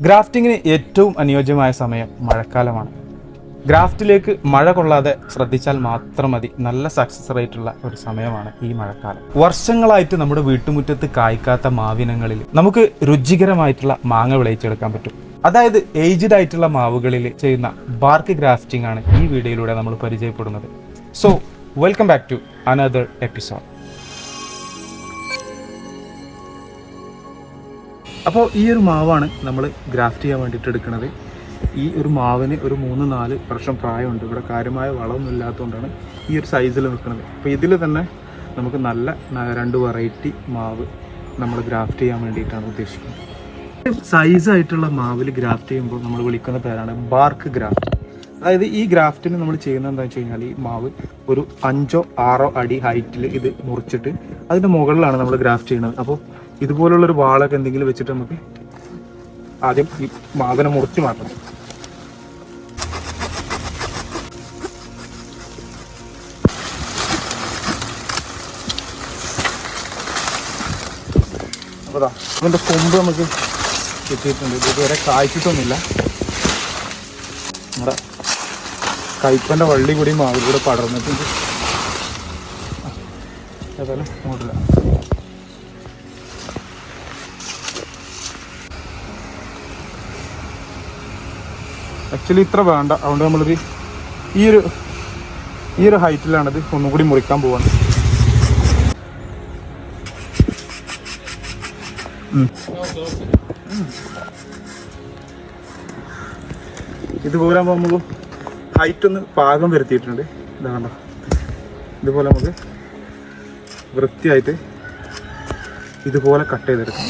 ഗ്രാഫ്റ്റിങ്ങിന് ഏറ്റവും അനുയോജ്യമായ സമയം മഴക്കാലമാണ്. ഗ്രാഫ്റ്റിലേക്ക് മഴ കൊള്ളാതെ ശ്രദ്ധിച്ചാൽ മാത്രം മതി. നല്ല സക്സസ് റേറ്റ് ഉള്ള ഒരു സമയമാണ് ഈ മഴക്കാലം. വർഷങ്ങളായിട്ട് നമ്മുടെ വീട്ടുമുറ്റത്ത് കായ്ക്കാത്ത മാവിനങ്ങളിൽ നമുക്ക് രുചികരമായിട്ടുള്ള മാങ്ങ വിളയിച്ചെടുക്കാൻ പറ്റും. അതായത് ഏജ്ഡ് ആയിട്ടുള്ള മാവുകളിൽ ചെയ്യുന്ന ബാർക്ക് ഗ്രാഫ്റ്റിംഗ് ആണ് ഈ വീഡിയോയിലൂടെ നമ്മൾ പരിചയപ്പെടുന്നത്. So welcome back to another episode അപ്പോൾ ഈ ഒരു മാവാണ് നമ്മൾ ഗ്രാഫ്റ്റ് ചെയ്യാൻ വേണ്ടിയിട്ട് എടുക്കുന്നത് ഈ ഒരു മാവിന് ഒരു മൂന്ന് നാല് വർഷം പ്രായമുണ്ട്. ഇവിടെ കാര്യമായ വളമൊന്നും ഇല്ലാത്തതുകൊണ്ടാണ് ഈ ഒരു സൈസിൽ നിൽക്കുന്നത് അപ്പോൾ ഇതിൽ തന്നെ നമുക്ക് നല്ല രണ്ട് വെറൈറ്റി മാവ് നമ്മൾ ഗ്രാഫ്റ്റ് ചെയ്യാൻ വേണ്ടിയിട്ടാണ് ഉദ്ദേശിക്കുന്നത്. സൈസായിട്ടുള്ള മാവിൽ ഗ്രാഫ്റ്റ് ചെയ്യുമ്പോൾ നമ്മൾ വിളിക്കുന്ന പേരാണ് ബാർക്ക് ഗ്രാഫ്റ്റ്. അതായത് ഈ ഗ്രാഫ്റ്റിന് നമ്മൾ ചെയ്യുന്നത് എന്താ വെച്ച് കഴിഞ്ഞാൽ ഈ മാവ് ഒരു അഞ്ചോ ആറോ അടി ഹൈറ്റിൽ ഇത് മുറിച്ചിട്ട് അതിന്റെ മുകളിലാണ് നമ്മൾ ഗ്രാഫ്റ്റ് ചെയ്യുന്നത്. അപ്പോൾ ഇതുപോലുള്ളൊരു വാളൊക്കെ എന്തെങ്കിലും വെച്ചിട്ട് നമുക്ക് ആദ്യം ഈ മാവിനെ മുറിച്ച് മാറ്റണം. അപ്പോൾ ദാ ഇതിന്റെ കൊമ്പ് നമുക്ക് കിട്ടിയിട്ടുണ്ട്. ഇത് ഇതുവരെ കായ്ച്ചിട്ടൊന്നുമില്ല. നമ്മുടെ കയ്പ്പന്റെ വള്ളി കൂടി മാവിലൂടെ പടർന്നിട്ടുണ്ട്. ഏതായാലും അങ്ങോട്ടില്ല ആക്ച്വലി ഇത്ര വേണ്ട. അതുകൊണ്ട് നമ്മളൊരു ഈ ഒരു ഈ ഒരു ഹൈറ്റിലാണത്. ഒന്നും കൂടി മുറിക്കാൻ പോവാണ്. ഇത് ഇതുപോലെ നമുക്ക് ഹൈറ്റ് ഒന്ന് പാകം വരുത്തിയിട്ടുണ്ട്. ഇതാ കണ്ടോ. ഇതുപോലെ നമുക്ക് വൃത്തിയായിട്ട് ഇതുപോലെ കട്ട് ചെയ്തെടുക്കാം.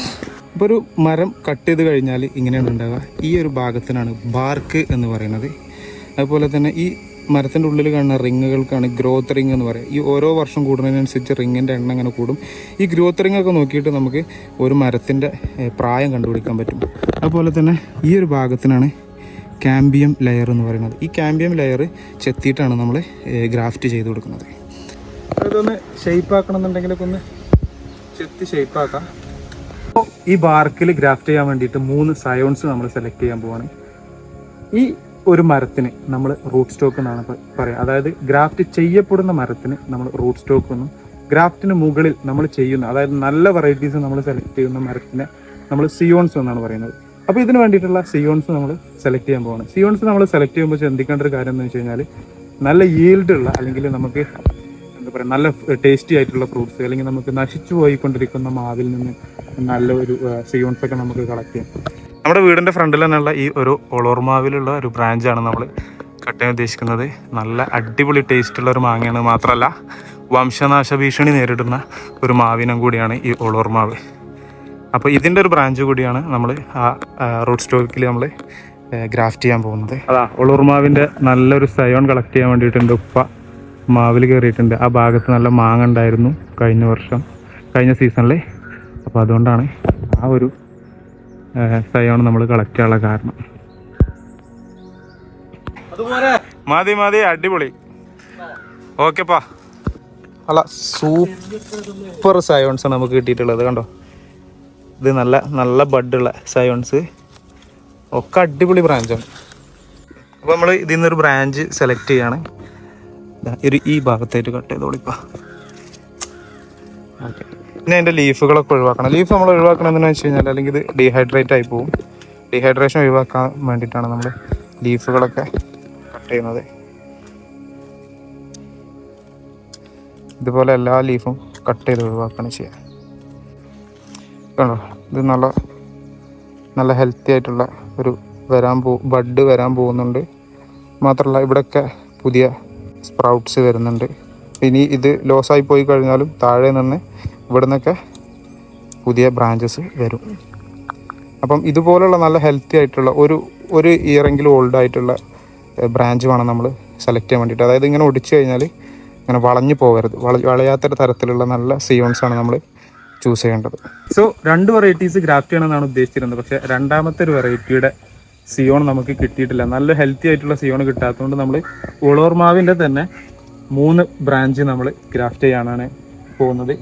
ഇപ്പോൾ ഒരു മരം കട്ട് ചെയ്ത് കഴിഞ്ഞാൽ ഇങ്ങനെയാണ് ഉണ്ടാവുക. ഈ ഒരു ഭാഗത്തിനാണ് ബാർക്ക് എന്ന് പറയുന്നത്. അതുപോലെ തന്നെ ഈ മരത്തിന്റെ ഉള്ളിൽ കാണുന്ന റിങ്ങുകൾക്കാണ് ഗ്രോത്ത് റിങ് എന്ന് പറയുക. ഈ ഓരോ വർഷം കൂടുന്നതിനനുസരിച്ച് റിങ്ങിന്റെ എണ്ണം അങ്ങനെ കൂടും. ഈ ഗ്രോത്ത് റിങ്ങൊക്കെ നോക്കിയിട്ട് നമുക്ക് ഒരു മരത്തിന്റെ പ്രായം കണ്ടുപിടിക്കാൻ പറ്റും. അതുപോലെ തന്നെ ഈ ഒരു ഭാഗത്തിനാണ് ക്യാമ്പിയം ലെയർ എന്ന് പറയുന്നത്. ഈ ക്യാമ്പിയം ലെയർ ചെത്തിയിട്ടാണ് നമ്മൾ ഗ്രാഫ്റ്റ് ചെയ്ത് കൊടുക്കുന്നത്. അതൊന്ന് ഷേപ്പ് ആക്കണം എന്നുണ്ടെങ്കിലൊക്കെ ഒന്ന് ചെത്തി അപ്പോൾ ഈ ബാർക്കിൽ ഗ്രാഫ്റ്റ് ചെയ്യാൻ വേണ്ടിയിട്ട് മൂന്ന് സയോൺസ് നമ്മൾ സെലക്ട് ചെയ്യാൻ പോവാണ്. ഈ ഒരു മരത്തിന് നമ്മൾ റൂട്ട് സ്റ്റോക്ക് എന്നാണ് പറയുക അതായത് ഗ്രാഫ്റ്റ് ചെയ്യപ്പെടുന്ന മരത്തിന് നമ്മൾ റൂട്ട് സ്റ്റോക്ക് എന്നും ഗ്രാഫ്റ്റിന് മുകളിൽ നമ്മൾ ചെയ്യുന്ന അതായത് നല്ല വെറൈറ്റീസ് നമ്മൾ സെലക്ട് ചെയ്യുന്ന മരത്തിനെ നമ്മൾ സിയോൺസ് എന്നാണ് പറയുന്നത്. അപ്പോൾ ഇതിന് വേണ്ടിയിട്ടുള്ള സിയോൺസ് നമ്മൾ സെലക്ട് ചെയ്യാൻ പോവാണ്. സിയോൺസ് നമ്മൾ സെലക്ട് ചെയ്യുമ്പോൾ ശ്രദ്ധിക്കേണ്ട ഒരു കാര്യം എന്ന് വെച്ച് കഴിഞ്ഞാൽ നല്ല ഉള്ള അല്ലെങ്കിൽ നമുക്ക് എന്താ പറയുക നല്ല ടേസ്റ്റി ആയിട്ടുള്ള ഫ്രൂട്ട്സ് അല്ലെങ്കിൽ നമുക്ക് നശിച്ചു പോയിക്കൊണ്ടിരിക്കുന്ന മാവിൽ നിന്ന് നല്ല ഒരു സിയോൺസ് ഒക്കെ നമുക്ക് കളക്ട് ചെയ്യാം. നമ്മുടെ വീടിന്റെ ഫ്രണ്ടിൽ തന്നെയുള്ള ഈ ഒരു ഒളോർമാവിലുള്ള ഒരു ബ്രാഞ്ചാണ് നമ്മൾ കട്ട് ചെയ്യാൻ ഉദ്ദേശിക്കുന്നത്. നല്ല അടിപൊളി ടേസ്റ്റ് ഉള്ള ഒരു മാങ്ങയാണ്. മാത്രമല്ല വംശനാശ ഭീഷണി നേരിടുന്ന ഒരു മാവിനം കൂടിയാണ് ഈ ഒളോർമാവ്. അപ്പോൾ ഇതിന്റെ ഒരു ബ്രാഞ്ച് കൂടിയാണ് നമ്മൾ ആ റൂട്ട് സ്റ്റോക്കിൽ നമ്മൾ ഗ്രാഫ്റ്റ് ചെയ്യാൻ പോകുന്നത്. അതാ ഒളൂർമാവിന്റെ നല്ലൊരു സയോൺ കളക്ട് ചെയ്യാൻ വേണ്ടിയിട്ടുണ്ട്. ഉപ്പ മാവിൽ കയറിയിട്ടുണ്ട് ആ ഭാഗത്ത് നല്ല മാങ്ങ ഉണ്ടായിരുന്നു കഴിഞ്ഞ വർഷം കഴിഞ്ഞ സീസണിൽ അപ്പോൾ അതുകൊണ്ടാണ് ആ ഒരു സയോൺ നമ്മൾ കളക്ട് ചെയ്യാനുള്ള കാരണം മതി മതി അടിപൊളി. ഓക്കെപ്പാ അല്ല സൂപ്പർ സയോൺസ് ആണ് നമുക്ക് കിട്ടിയിട്ടുള്ളത് കണ്ടോ? ഇത് നല്ല നല്ല ബഡുള്ള സയോൺസ്. ഒക്കെ അടിപൊളി ബ്രാഞ്ചാണ് അപ്പോൾ നമ്മൾ ഇതിൽ നിന്നൊരു ബ്രാഞ്ച് സെലക്ട് ചെയ്യാണ്. ഒരു ഈ ഭാഗത്തായിട്ട് കട്ട് ചെയ്തോളിപ്പാ ഓക്കെ. പിന്നെ അതിന്റെ ലീഫുകളൊക്കെ ഒഴിവാക്കണം. ലീഫ് നമ്മൾ ഒഴിവാക്കണം എന്ന് വെച്ച് കഴിഞ്ഞാൽ അല്ലെങ്കിൽ ഇത് ഡീഹൈഡ്രേറ്റ് ആയി പോവും. ഡീഹൈഡ്രേഷൻ ഒഴിവാക്കാൻ വേണ്ടിയിട്ടാണ് നമ്മൾ ലീഫുകളൊക്കെ കട്ട് ചെയ്യുന്നത്. ഇതുപോലെ എല്ലാ ലീഫും കട്ട് ചെയ്ത് ഒഴിവാക്കുകയാണ് ചെയ്യുക കണ്ടോ? ഇത് നല്ല നല്ല ഹെൽത്തി ആയിട്ടുള്ള ഒരു വരാൻ പോ ബഡ് വരാൻ പോകുന്നുണ്ട്. മാത്രമല്ല ഇവിടെയൊക്കെ പുതിയ സ്പ്രൗട്ട്സ് വരുന്നുണ്ട്. ഇനി ഇത് ലോസായി പോയി കഴിഞ്ഞാലും താഴെ നിന്ന് ഇവിടെ നിന്നൊക്കെ പുതിയ ബ്രാഞ്ചസ് വരും. അപ്പം ഇതുപോലുള്ള നല്ല ഹെൽത്തി ആയിട്ടുള്ള ഒരു ഒരു ഇയറെങ്കിലും ഓൾഡ് ആയിട്ടുള്ള ബ്രാഞ്ച് വേണം നമ്മൾ സെലക്ട് ചെയ്യാൻ വേണ്ടിയിട്ട്. അതായത് ഇങ്ങനെ ഒടിച്ചു കഴിഞ്ഞാൽ ഇങ്ങനെ വളഞ്ഞു പോകരുത്. വള വളയാത്ത തരത്തിലുള്ള നല്ല സിയോൺസ് ആണ് നമ്മൾ ചൂസ് ചെയ്യേണ്ടത്. സോ രണ്ട് വെറൈറ്റീസ് ഗ്രാഫ്റ്റ് ചെയ്യണമെന്നാണ് ഉദ്ദേശിച്ചിരുന്നത്. പക്ഷേ രണ്ടാമത്തെ ഒരു വെറൈറ്റിയുടെ സിയോൺ നമുക്ക് കിട്ടിയിട്ടില്ല. നല്ല ഹെൽത്തി ആയിട്ടുള്ള സിയോൺ കിട്ടാത്തതുകൊണ്ട് നമ്മൾ ഉളോർമാവിന്റെ തന്നെ മൂന്ന് ബ്രാഞ്ച് നമ്മൾ ഗ്രാഫ്റ്റ് ചെയ്യാനാണ് പോകുന്നത്.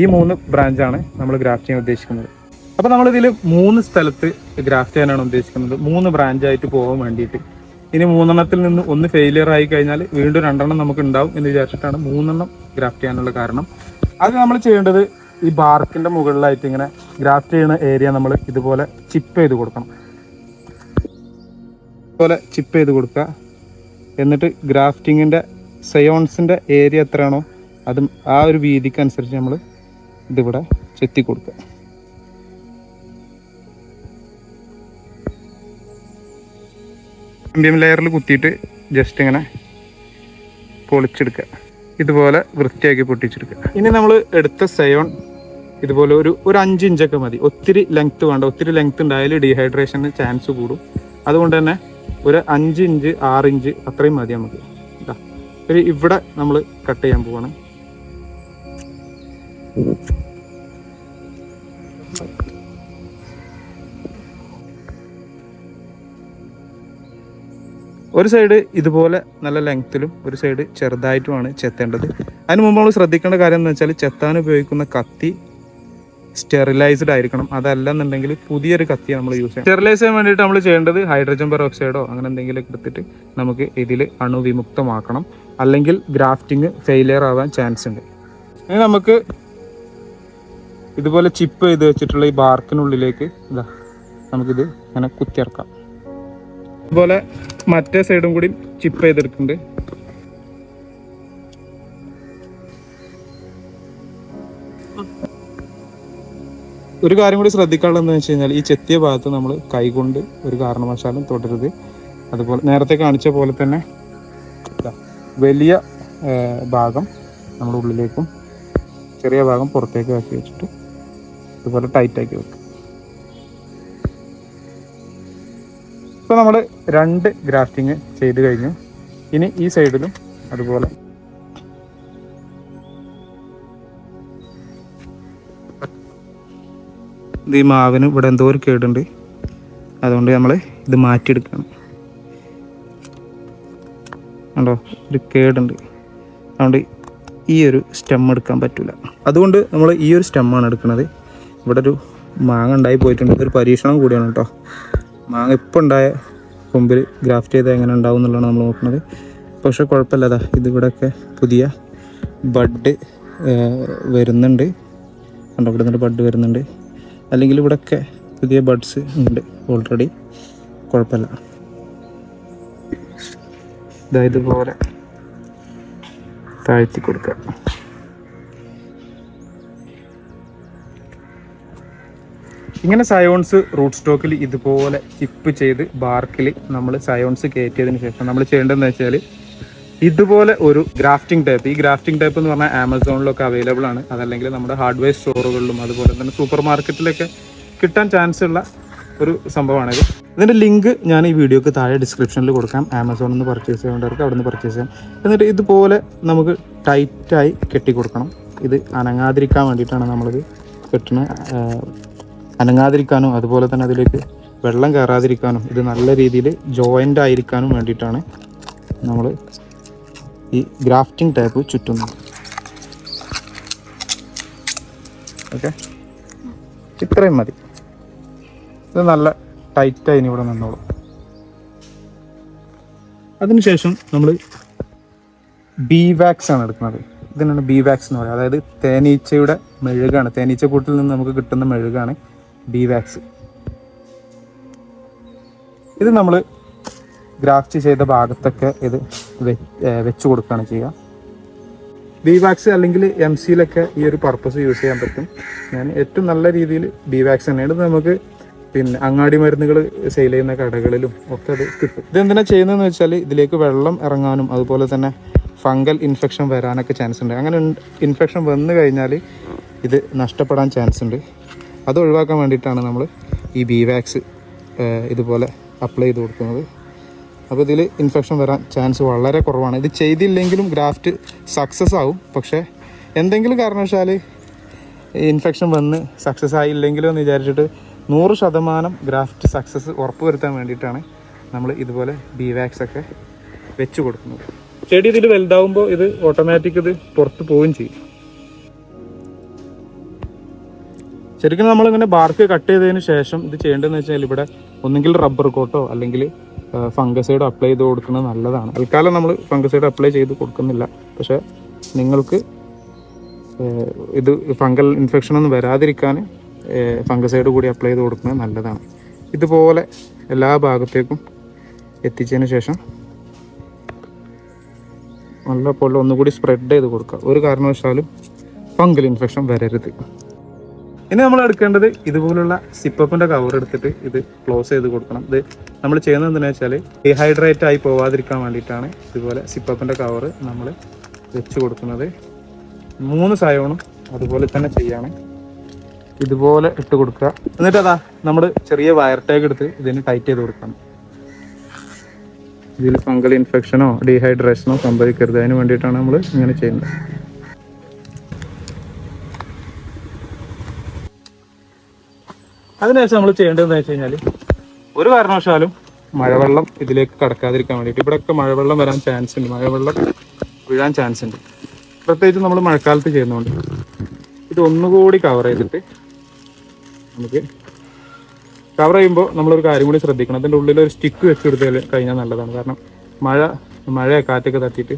ഈ മൂന്ന് ബ്രാഞ്ചാണ് നമ്മൾ ഗ്രാഫ്റ്റ് ചെയ്യാൻ ഉദ്ദേശിക്കുന്നത്. അപ്പോൾ നമ്മൾ ഇതിൽ മൂന്ന് സ്ഥലത്ത് ഗ്രാഫ്റ്റ് ചെയ്യാനാണ് ഉദ്ദേശിക്കുന്നത്. മൂന്ന് ബ്രാഞ്ചായിട്ട് പോകാൻ വേണ്ടിയിട്ട്. ഇനി മൂന്നെണ്ണത്തിൽ നിന്ന് ഒന്ന് ഫെയിലിയർ ആയി കഴിഞ്ഞാൽ വീണ്ടും രണ്ടെണ്ണം നമുക്ക് ഉണ്ടാവും എന്ന് വിചാരിച്ചിട്ടാണ് മൂന്നെണ്ണം ഗ്രാഫ്റ്റ് ചെയ്യാനുള്ള കാരണം. അത് നമ്മൾ ചെയ്യേണ്ടത് ഈ ബാർക്കിന്റെ മുകളിലായിട്ട് ഇങ്ങനെ ഗ്രാഫ്റ്റ് ചെയ്യുന്ന ഏരിയ നമ്മൾ ഇതുപോലെ ചിപ്പ് ചെയ്ത് കൊടുക്കണം. ഇതുപോലെ ചിപ്പ് ചെയ്ത് കൊടുക്കുക. എന്നിട്ട് ഗ്രാഫ്റ്റിങ്ങിന്റെ സയോൺസിന്റെ ഏരിയ എത്രയാണോ അതും ആ ഒരു വീതിക്ക് അനുസരിച്ച് നമ്മൾ ഇതിവിടെ ചെത്തി കൊടുക്കുക മീഡിയം ലെയറിൽ കുത്തിയിട്ട് ജസ്റ്റ് ഇങ്ങനെ പൊളിച്ചെടുക്കുക. ഇതുപോലെ വൃത്തിയാക്കി പൊട്ടിച്ചെടുക്കുക. ഇനി നമ്മൾ എടുത്ത സയോൺ ഇതുപോലെ ഒരു ഒരു അഞ്ച് ഇഞ്ചൊക്കെ മതി. ഒത്തിരി ലെങ്ത്ത് വേണ്ട. ഒത്തിരി ലെങ്ത്ത് ഉണ്ടായാൽ ഡീഹൈഡ്രേഷന് ചാൻസ് കൂടും. അതുകൊണ്ട് തന്നെ ഒരു അഞ്ച് ഇഞ്ച് ആറ് ഇഞ്ച് അത്രയും മതി നമുക്ക്. ഇവിടെ നമ്മൾ കട്ട് ചെയ്യാൻ പോവാണ്. ഒരു സൈഡ് ഇതുപോലെ നല്ല ലെങ്ത്തിലും ഒരു സൈഡ് ചെറുതായിട്ടുമാണ് ചെത്തേണ്ടത്. അതിന് മുമ്പ് നമ്മൾ ശ്രദ്ധിക്കേണ്ട കാര്യം എന്ന് വെച്ചാൽ ചെത്താൻ ഉപയോഗിക്കുന്ന കത്തി സ്റ്റെറിലൈസ്ഡ് ആയിരിക്കണം. അതല്ലെന്നുണ്ടെങ്കിൽ പുതിയൊരു കത്തി നമ്മൾ യൂസ് ചെയ്യണം സ്റ്റെറിലൈസ് ചെയ്യാൻ വേണ്ടിയിട്ട് നമ്മൾ ചെയ്യേണ്ടത് ഹൈഡ്രജൻ പെറോക്സൈഡോ അങ്ങനെ എന്തെങ്കിലും എടുത്തിട്ട് നമുക്ക് ഇതിൽ അണുവിമുക്തമാക്കണം. അല്ലെങ്കിൽ ഗ്രാഫ്റ്റിംഗ് ഫെയിലിയർ ആവാൻ ചാൻസ് ഉണ്ട്. ഇനി നമുക്ക് ഇതുപോലെ ചിപ്പ് ചെയ്ത് വെച്ചിട്ടുള്ള ഈ ബാർക്കിനുള്ളിലേക്ക് ഇതാ നമുക്കിത് ഇങ്ങനെ കുത്തിയിറക്കാം. അതുപോലെ മറ്റേ സൈഡും കൂടി ചിപ്പ് ചെയ്തെടുക്കുന്നുണ്ട്. ഒരു കാര്യം കൂടി ശ്രദ്ധിക്കാനുള്ളതെന്ന് വെച്ച് കഴിഞ്ഞാൽ ഈ ചെത്തിയ ഭാഗത്ത് നമ്മൾ കൈകൊണ്ട് ഒരു കാരണവശാലും തൊടരുത് അതുപോലെ നേരത്തെ കാണിച്ച പോലെ തന്നെ വലിയ ഭാഗം നമ്മുടെ ഉള്ളിലേക്കും ചെറിയ ഭാഗം പുറത്തേക്ക് ആക്കി വെച്ചിട്ട് ഇതുപോലെ ടൈറ്റ് ആക്കി വെക്കും. ഇപ്പോൾ നമ്മൾ രണ്ട് ഗ്രാഫ്റ്റിങ് ചെയ്ത് കഴിഞ്ഞു. ഇനി ഈ സൈഡിലും അതുപോലെ. ഇത് ഈ മാവിന് ഇവിടെ എന്തോ ഒരു കേടുണ്ട്. അതുകൊണ്ട് നമ്മൾ ഇത് മാറ്റിയെടുക്കണം. കണ്ടോ? ഒരു കേടുണ്ട്. അതുകൊണ്ട് ഈ ഒരു സ്റ്റെം എടുക്കാൻ പറ്റില്ല അതുകൊണ്ട് നമ്മൾ ഈ ഒരു സ്റ്റെമ്മാണ് എടുക്കുന്നത് ഇവിടെ ഒരു മാങ്ങ ഉണ്ടായി പോയിട്ടുണ്ട്. ഇതൊരു പരീക്ഷണം കൂടിയാണ് കേട്ടോ. മാങ്ങ ഇപ്പം ഉണ്ടായ കൊമ്പിൽ ഗ്രാഫ്റ്റ് ചെയ്താൽ എങ്ങനെ ഉണ്ടാവും എന്നുള്ളതാണ് നമ്മൾ നോക്കുന്നത്. പക്ഷേ കുഴപ്പമില്ലതാ ഇതിവിടെയൊക്കെ പുതിയ ബഡ് വരുന്നുണ്ട്. കണ്ടോ ഇവിടെ നിന്നൊരു ബഡ് വരുന്നുണ്ട്. അല്ലെങ്കിൽ ഇവിടെയൊക്കെ പുതിയ ബഡ്സ് ഉണ്ട് ഓൾറെഡി കുഴപ്പമില്ല. ഇതായതുപോലെ താഴ്ത്തി കൊടുക്കുക. ഇങ്ങനെ സയോൺസ് റൂട്ട് സ്റ്റോക്കിൽ ഇതുപോലെ ചിപ്പ് ചെയ്ത് ബാർക്കിൽ നമ്മൾ സയോൺസ് കയറ്റിയതിന് ശേഷം നമ്മൾ ചെയ്യേണ്ടതെന്ന് വെച്ചാൽ ഇതുപോലെ ഒരു ഗ്രാഫ്റ്റിംഗ് ടൈപ്പ് ഈ ഗ്രാഫ്റ്റിംഗ് ടൈപ്പ് എന്ന് പറഞ്ഞാൽ ആമസോണിലൊക്കെ അവൈലബിൾ ആണ്. അതല്ലെങ്കിൽ നമ്മുടെ ഹാർഡ്വെയർ സ്റ്റോറുകളിലും അതുപോലെ തന്നെ സൂപ്പർ മാർക്കറ്റിലൊക്കെ കിട്ടാൻ ചാൻസ് ഉള്ള ഒരു സംഭവമാണിത് ഇതിന്റെ ലിങ്ക് ഞാൻ ഈ വീഡിയോക്ക് താഴെ ഡിസ്ക്രിപ്ഷനിൽ കൊടുക്കാം. ആമസോണിൽ നിന്ന് പർച്ചേസ് ചെയ്യേണ്ടവർക്ക് അവിടെ നിന്ന് പർച്ചേസ് ചെയ്യാം. എന്നിട്ട് ഇതുപോലെ നമുക്ക് ടൈറ്റായി കെട്ടി കൊടുക്കണം ഇത് അനങ്ങാതിരിക്കാൻ വേണ്ടിയിട്ടാണ് നമ്മളിത് കെട്ടണ അനങ്ങാതിരിക്കാനും അതുപോലെ തന്നെ അതിലേക്ക് വെള്ളം കയറാതിരിക്കാനും ഇത് നല്ല രീതിയിൽ ജോയിന്റ് ആയിരിക്കാനും വേണ്ടിയിട്ടാണ് നമ്മൾ ഈ ഗ്രാഫ്റ്റിംഗ് ടൈപ്പ് ചുറ്റുന്നത്. ഓക്കെ ഇത്രയും മതി. ഇത് നല്ല ടൈറ്റായി ഇവിടെ നിന്നോളും. അതിനുശേഷം നമ്മൾ ബി വാക്സ് ആണ് എടുക്കുന്നത്. ഇതിനാണ് ബി വാക്സ് എന്ന് പറയുന്നത്. അതായത് തേനീച്ചയുടെ മെഴുകാണ്. തേനീച്ച കൂട്ടിൽ നിന്ന് നമുക്ക് കിട്ടുന്ന മെഴുകാണ്. ബി വാക്സ് ഇത് നമ്മൾ ഗ്രാഫ്റ്റ് ചെയ്ത ഭാഗത്തൊക്കെ ഇത് വെച്ച് കൊടുക്കുകയാണ് ചെയ്യുക. ബി വാക്സ് അല്ലെങ്കിൽ എം സിയിലൊക്കെ ഈ ഒരു പർപ്പസ് യൂസ് ചെയ്യാൻ പറ്റും. ഞാൻ ഏറ്റവും നല്ല രീതിയിൽ ബി വാക്സ് തന്നെയാണ്. ഇത് നമുക്ക് പിന്നെ അങ്ങാടി മരുന്നുകൾ സെയിൽ ചെയ്യുന്ന കടകളിലും ഒക്കെ അത് കിട്ടും. ഇതെന്തിനാ ചെയ്യുന്നതെന്ന് വെച്ചാൽ ഇതിലേക്ക് വെള്ളം ഇറങ്ങാനും അതുപോലെ തന്നെ ഫംഗൽ ഇൻഫെക്ഷൻ വരാനൊക്കെ ചാൻസ് ഉണ്ട്. അങ്ങനെ ഇൻഫെക്ഷൻ വന്നു കഴിഞ്ഞാൽ ഇത് നഷ്ടപ്പെടാൻ ചാൻസ് ഉണ്ട്. അത് ഒഴിവാക്കാൻ വേണ്ടിയിട്ടാണ് നമ്മൾ ഈ ബി വാക്സ് ഇതുപോലെ അപ്ലൈ ചെയ്ത് കൊടുക്കുന്നത്. അപ്പോൾ ഇതിൽ ഇൻഫെക്ഷൻ വരാൻ ചാൻസ് വളരെ കുറവാണ്. ഇത് ചെയ്തില്ലെങ്കിലും ഗ്രാഫ്റ്റ് സക്സസ് ആവും. പക്ഷേ എന്തെങ്കിലും കാരണവശാൽ ഇൻഫെക്ഷൻ വന്ന് സക്സസ് ആയില്ലെങ്കിലും എന്ന് വിചാരിച്ചിട്ട് നൂറ് ശതമാനം ഗ്രാഫ്റ്റ് സക്സസ് ഉറപ്പുവരുത്താൻ വേണ്ടിയിട്ടാണ് നമ്മൾ ഇതുപോലെ ബി വാക്സ് ഒക്കെ വെച്ച് കൊടുക്കുന്നത്. ചെടി ഇതിൽ വലുതാവുമ്പോൾ ഇത് ഓട്ടോമാറ്റിക് ഇത് പുറത്ത് പോവുകയും ചെയ്യും. ശരിക്കും നമ്മളിങ്ങനെ ബാർക്ക് കട്ട് ചെയ്തതിന് ശേഷം ഇത് ചെയ്യേണ്ടതെന്ന് വെച്ചാൽ ഇവിടെ ഒന്നുകിൽ റബ്ബർ കോട്ടോ അല്ലെങ്കിൽ ഫംഗസൈഡ് അപ്ലൈ ചെയ്ത് കൊടുക്കുന്നത് നല്ലതാണ്. തൽക്കാലം നമ്മൾ ഫംഗസൈഡ് അപ്ലൈ ചെയ്ത് കൊടുക്കുന്നില്ല. പക്ഷേ നിങ്ങൾക്ക് ഇത് ഫംഗൽ ഇൻഫെക്ഷൻ ഒന്നും വരാതിരിക്കാൻ ഫംഗസൈഡ് കൂടി അപ്ലൈ ചെയ്ത് കൊടുക്കുന്നത് നല്ലതാണ്. ഇതുപോലെ എല്ലാ ഭാഗത്തേക്കും എത്തിച്ചതിന് ശേഷം നല്ല പോലെ ഒന്നുകൂടി സ്പ്രെഡ് ചെയ്ത് കൊടുക്കുക. ഒരു കാരണവശാലും ഫംഗൽ ഇൻഫെക്ഷൻ വരരുത്. ഇനി നമ്മൾ എടുക്കേണ്ടത് ഇതുപോലുള്ള സിപ്പപ്പിന്റെ കവർ എടുത്തിട്ട് ഇത് ക്ലോസ് ചെയ്ത് കൊടുക്കണം. ഇത് നമ്മൾ ചെയ്യുന്നത് എന്താണെന്ന് വെച്ചാൽ ഡീഹൈഡ്രേറ്റ് ആയി പോവാതിരിക്കാൻ വേണ്ടിയിട്ടാണ് ഇതുപോലെ സിപ്പപ്പിന്റെ കവർ നമ്മൾ വെച്ച് കൊടുക്കുന്നത്. മൂന്ന് സയോണും അതുപോലെ തന്നെ ചെയ്യാണ്. ഇതുപോലെ ഇട്ട് കൊടുക്കുക. എന്നിട്ട് അതാ നമ്മൾ ചെറിയ വയർ ടാഗ് എടുത്ത് ഇതിന് ടൈറ്റ് ചെയ്ത് കൊടുക്കണം. ഇതിൽ ഫംഗൽ ഇൻഫെക്ഷനോ ഡീഹൈഡ്രേഷനോ സംഭവിക്കരുത്. അതിന് വേണ്ടിയിട്ടാണ് നമ്മൾ ഇങ്ങനെ ചെയ്യുന്നത്. അതിനുശേഷം നമ്മൾ ചെയ്യേണ്ടതെന്ന് വെച്ച് കഴിഞ്ഞാൽ ഒരു കാരണവശാലും മഴവെള്ളം ഇതിലേക്ക് കടക്കാതിരിക്കാൻ വേണ്ടിയിട്ട് ഇവിടെയൊക്കെ മഴവെള്ളം വരാൻ ചാൻസ് ഉണ്ട്. മഴവെള്ളം വീഴാൻ ചാൻസ് ഉണ്ട്. പ്രത്യേകിച്ച് നമ്മൾ മഴക്കാലത്ത് ചെയ്യുന്നതുകൊണ്ട് ഇത് ഒന്നുകൂടി കവർ ചെയ്തിട്ട് നമുക്ക് കവർ ചെയ്യുമ്പോൾ നമ്മളൊരു കാര്യം കൂടി ശ്രദ്ധിക്കണം. അതിന്റെ ഉള്ളിൽ ഒരു സ്റ്റിക്ക് വെച്ച് കൊടുത്ത് കഴിഞ്ഞാൽ നല്ലതാണ്. കാരണം മഴ മഴ കാറ്റൊക്കെ തട്ടിയിട്ട്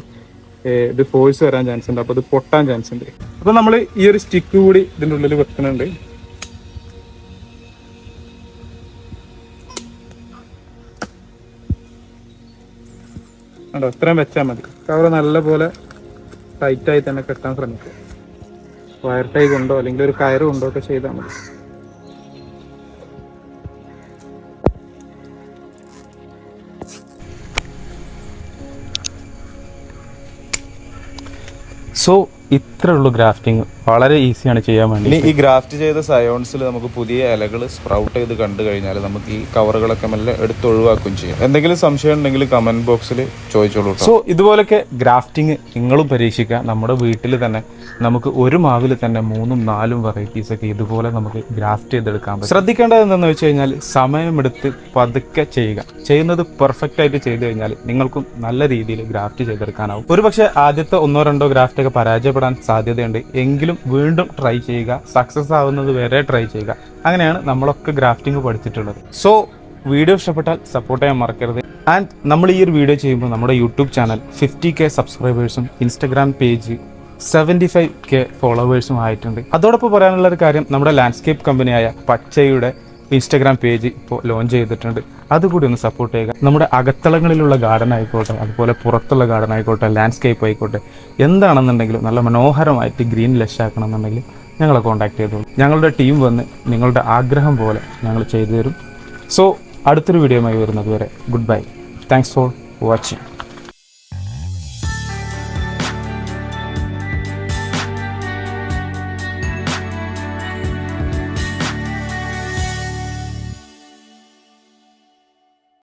ഇത് ഫോഴ്സ് വരാൻ ചാൻസ് ഉണ്ട്. അപ്പോൾ ഇത് പൊട്ടാൻ ചാൻസ് ഉണ്ട്. അപ്പോൾ നമ്മൾ ഈ ഒരു സ്റ്റിക്ക് കൂടി ഇതിന്റെ ഉള്ളിൽ വെക്കുന്നുണ്ട് കണ്ടോ ഇത്രയും വെച്ചാൽ മതി. കവർ നല്ലപോലെ ടൈറ്റായി തന്നെ കെട്ടാൻ ശ്രമിക്കുക. വയർ ടൈ കൊണ്ടോ അല്ലെങ്കിൽ ഒരു കയറ് കൊണ്ടോ ഒക്കെ ചെയ്താൽ മതി. സോ ഇത്രേ ഉള്ളൂ ഗ്രാഫ്റ്റിംഗ്. വളരെ ഈസിയാണ് ചെയ്യാൻ വേണ്ടി. ഇനി ഈ ഗ്രാഫ്റ്റ് ചെയ്ത സയോൺസിൽ നമുക്ക് പുതിയ ഇലകൾ സ്പ്രൗട്ട് ചെയ്ത് കണ്ടു കഴിഞ്ഞാൽ നമുക്ക് ഈ കവറുകളൊക്കെ മെല്ലെ എടുത്ത് ഒഴിവാക്കുകയും ചെയ്യാം. എന്തെങ്കിലും സംശയം ഉണ്ടെങ്കിൽ കമന്റ് ബോക്സിൽ ചോദിച്ചോളൂ സോ ഇതുപോലൊക്കെ ഗ്രാഫ്റ്റിംഗ് നിങ്ങളും പരീക്ഷിക്കുക. നമ്മുടെ വീട്ടിൽ തന്നെ നമുക്ക് ഒരു മാവിൽ തന്നെ മൂന്നും നാലും വെറൈറ്റീസ് ഒക്കെ ഇതുപോലെ നമുക്ക് ഗ്രാഫ്റ്റ് ചെയ്തെടുക്കാൻ പറ്റും. ശ്രദ്ധിക്കേണ്ടത് എന്താണെന്ന് വെച്ച് കഴിഞ്ഞാൽ സമയമെടുത്ത് പതുക്കെ ചെയ്യുക. ചെയ്യുന്നത് പെർഫെക്റ്റ് ആയിട്ട് ചെയ്തു കഴിഞ്ഞാൽ നിങ്ങൾക്കും നല്ല രീതിയിൽ ഗ്രാഫ്റ്റ് ചെയ്തെടുക്കാനാവും. ഒരുപക്ഷെ ആദ്യത്തെ ഒന്നോ രണ്ടോ ഗ്രാഫ്റ്റ് ഒക്കെ പരാജയപ്പെടാൻ സാധ്യതയുണ്ട്. എങ്കിലും വീണ്ടും ട്രൈ ചെയ്യുക സക്സസ് ആവുന്നത് വരെ ട്രൈ ചെയ്യുക. അങ്ങനെയാണ് നമ്മളൊക്കെ ഗ്രാഫ്റ്റിംഗ് പഠിച്ചിട്ടുള്ളത്. സോ വീഡിയോ ഇഷ്ടപ്പെട്ടാൽ സപ്പോർട്ട് ചെയ്യാൻ മറക്കരുത്. ആൻഡ് നമ്മൾ ഈ ഒരു വീഡിയോ ചെയ്യുമ്പോൾ നമ്മുടെ YouTube channel fifty K സബ്സ്ക്രൈബേഴ്സും Instagram page seventy five K ഫോളോവേഴ്സും ആയിട്ടുണ്ട്. അതോടൊപ്പം പറയാനുള്ള ഒരു കാര്യം നമ്മുടെ ലാൻഡ്സ്കേപ്പ് കമ്പനിയായ പച്ചയുടെ ഇൻസ്റ്റഗ്രാം പേജ് ഇപ്പോൾ ലോഞ്ച് ചെയ്തിട്ടുണ്ട്. അതുകൂടി ഒന്ന് സപ്പോർട്ട് ചെയ്യുക. നമ്മുടെ അകത്തളങ്ങളിലുള്ള ഗാർഡൻ ആയിക്കോട്ടെ അതുപോലെ പുറത്തുള്ള ഗാർഡൻ ആയിക്കോട്ടെ ലാൻഡ്സ്കേപ്പ് ആയിക്കോട്ടെ എന്താണെന്നുണ്ടെങ്കിലും നല്ല മനോഹരമായിട്ട് ഗ്രീൻ ലഷ് ആക്കണമെന്നുണ്ടെങ്കിൽ ഞങ്ങളെ കോൺടാക്ട് ചെയ്തോളൂ. ഞങ്ങളുടെ ടീം വന്ന് നിങ്ങളുടെ ആഗ്രഹം പോലെ ഞങ്ങൾ ചെയ്തു തരും. സോ അടുത്തൊരു വീഡിയോയുമായി വരുന്നത് വരെ goodbye thanks for watching